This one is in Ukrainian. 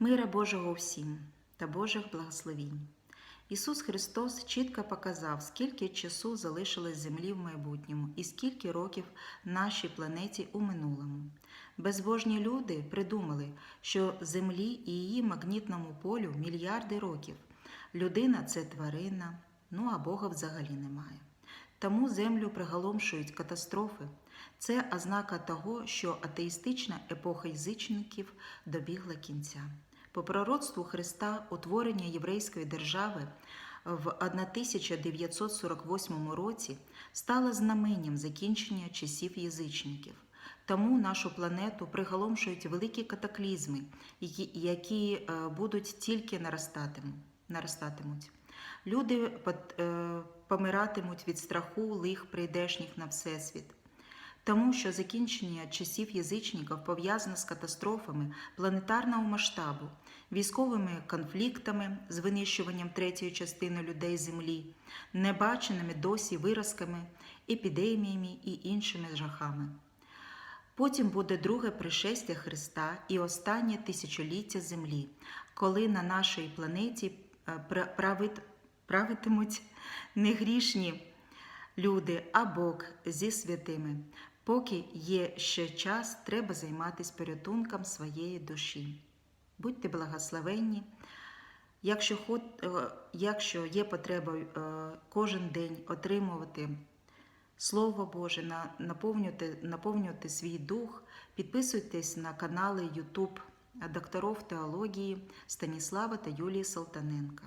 Мира Божого всім та Божих благословінь. Ісус Христос чітко показав, скільки часу залишилось землі в майбутньому і скільки років нашій планеті у минулому. Безбожні люди придумали, що землі і її магнітному полю мільярди років. Людина це тварина, ну а Бога взагалі немає. Тому землю приголомшують катастрофи. Це ознака того, що атеїстична епоха язичників добігла кінця. По пророцтву Христа утворення єврейської держави в 1948 році стало знаменням закінчення часів язичників. Тому нашу планету приголомшують великі катаклізми, які, е, будуть тільки наростатимуть. Люди е, помиратимуть від страху лих прийдешніх на всесвіт. Тому що закінчення часів язичників пов'язане з катастрофами планетарного масштабу, військовими конфліктами з винищуванням третьої частини людей Землі, небаченими досі виразками, епідеміями і іншими жахами. Потім буде друге пришестя Христа і останнє тисячоліття Землі, коли на нашій планеті е, правит- правитимуть не грішні люди, а Бог зі святими. Поки є ще час, треба займатися порятунком своєї душі. Будьте благословенні. Якщо, е, якщо є потреба е, кожен день отримувати Слово Боже, на- наповнювати, наповнювати свій дух, підписуйтесь на канали YouTube докторів теології Станіслава та Юлії Салтаненка.